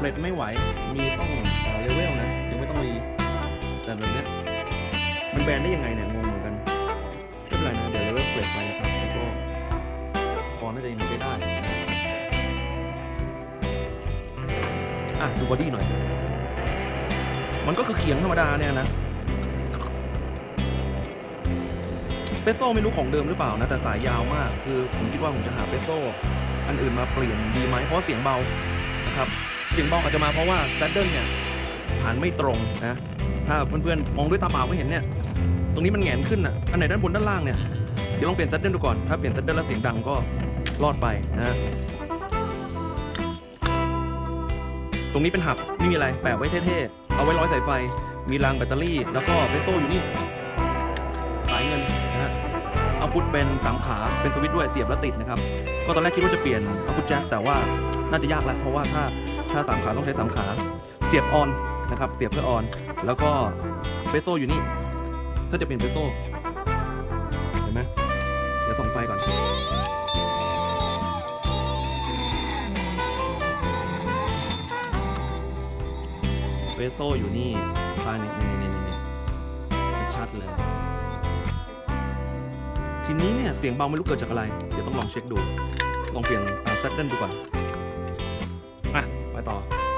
เร็จไม่ไหว มีต้องเลเวลนะยังไม่ต้องมีแต่แบบเนี้ยมันแบนได้ยังไงเนี่ยงงเหมือนกันไม่เป็นไรนะเดี๋ยวเลเวลเฟรชไปนะครับแล้วก็คอน่าจะยังใช้ได้อะดูบอดี้หน่อย มันก็คือเขียงธรรมดาเนี่ยนะเปโซ่ไม่รู้ของเดิมหรือเปล่านะ แต่สายยาวมาก คือผมคิดว่าผมจะหาเปโซ่อันอื่นมาเปลี่ยนดีไหมเพราะเสียงเบานะครับ สียงเบาอาจจะมาเพราะว่าแซดเดิลเนี่ยผ่านไม่ตรงนะถ้าเพื่อนๆมองด้วยตาเปล่าก็เห็นเนี่ยตรงนี้มันแหงนขึ้นอะอันไหนด้านบนด้านล่างเนี่ยเดี๋ยวลองเปลี่ยนแซดเดิลดูก่อนถ้าเปลี่ยนแซดเดิลแล้วเสียงดังก็รอดไปนะฮะตรงนี้เป็นหับไม่มีอะไรแปะไว้เท่ๆเอาไว้ร้อยสายไฟ มีรางแบตเตอรี่ แล้วก็เปโซ่อยู่นี่สายเงินนะฮะเอาพุทเป็นสามขาเป็นสวิตช์ด้วยเสียบแล้วติดนะครับก็ตอนแรกคิดว่าจะเปลี่ยนเอาพุทแจ็คแต่ว่าน่าจะยากแล้วเพราะว่าถ้า ถ้าสามขาต้องใช้สามขา เสียบออนนะครับ เสียบเพื่อออน แล้วก็เปโซ่อยู่นี่ ถ้าจะเปลี่ยนเปโซ่เห็นไหมเดี๋ยวส่องไฟก่อนเปโซ่อยู่นี่ภายในนี่นี่นี่นี่ชัดเลย ทีนี้เนี่ย เสียงเบาไม่รู้เกิดจากอะไร เดี๋ยวต้องลองเช็คดู ลองเปลี่ยนแซดเดิลดูก่อน อะไปต่อ